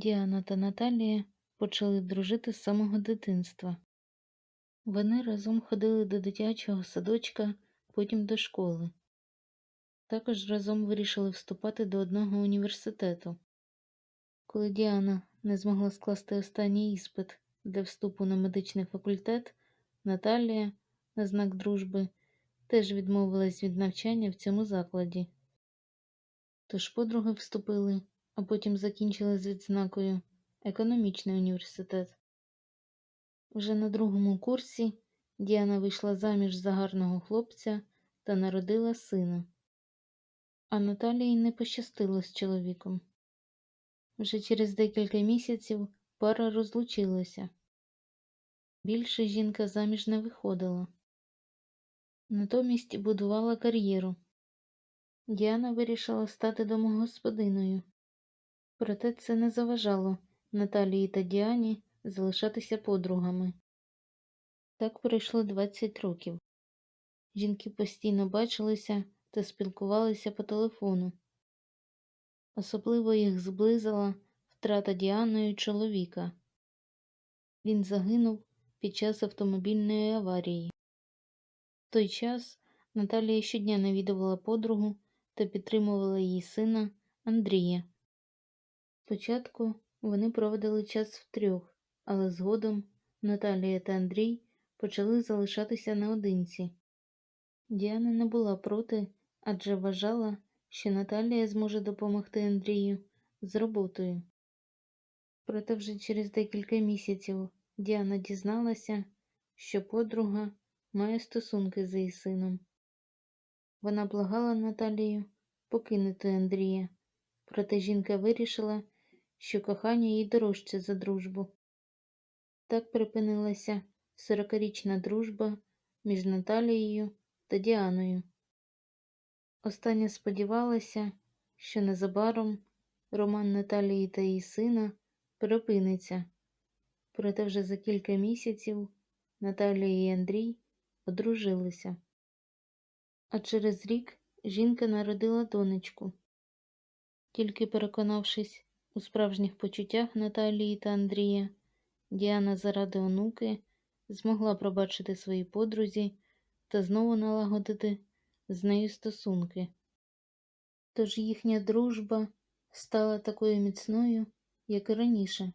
Діана та Наталія почали дружити з самого дитинства. Вони разом ходили до дитячого садочка, потім до школи. Також разом вирішили вступати до одного університету. Коли Діана не змогла скласти останній іспит для вступу на медичний факультет, Наталія, на знак дружби, теж відмовилась від навчання в цьому закладі. Тож подруги вступили, а потім закінчили з відзнакою економічний університет. Вже на другому курсі Діана вийшла заміж за гарного хлопця та народила сина. А Наталії не пощастило з чоловіком. Вже через декілька місяців пара розлучилася. Більше жінка заміж не виходила. Натомість будувала кар'єру. Діана вирішила стати домогосподиною. Проте це не заважало Наталії та Діані залишатися подругами. Так пройшло 20 років. Жінки постійно бачилися та спілкувалися по телефону. Особливо їх зблизила втрата Діаною чоловіка. Він загинув під час автомобільної аварії. В той час Наталія щодня навідувала подругу та підтримувала її сина Андрія. Спочатку вони проводили час втрьох, але згодом Наталія та Андрій почали залишатися наодинці. Діана не була проти, адже вважала, що Наталія зможе допомогти Андрію з роботою. Проте вже через декілька місяців Діана дізналася, що подруга має стосунки з її сином. Вона благала Наталію покинути Андрія, проте жінка вирішила, що кохання їй дорожче за дружбу. Так припинилася сорокарічна дружба між Наталією та Діаною. Остання сподівалася, що незабаром роман Наталії та її сина припиниться, проте вже за кілька місяців Наталія і Андрій одружилися. А через рік жінка народила донечку. Тільки переконавшись у справжніх почуттях Наталії та Андрія, Діана заради онуки змогла пробачити своїй подрузі та знову налагодити з нею стосунки. Тож їхня дружба стала такою міцною, як і раніше.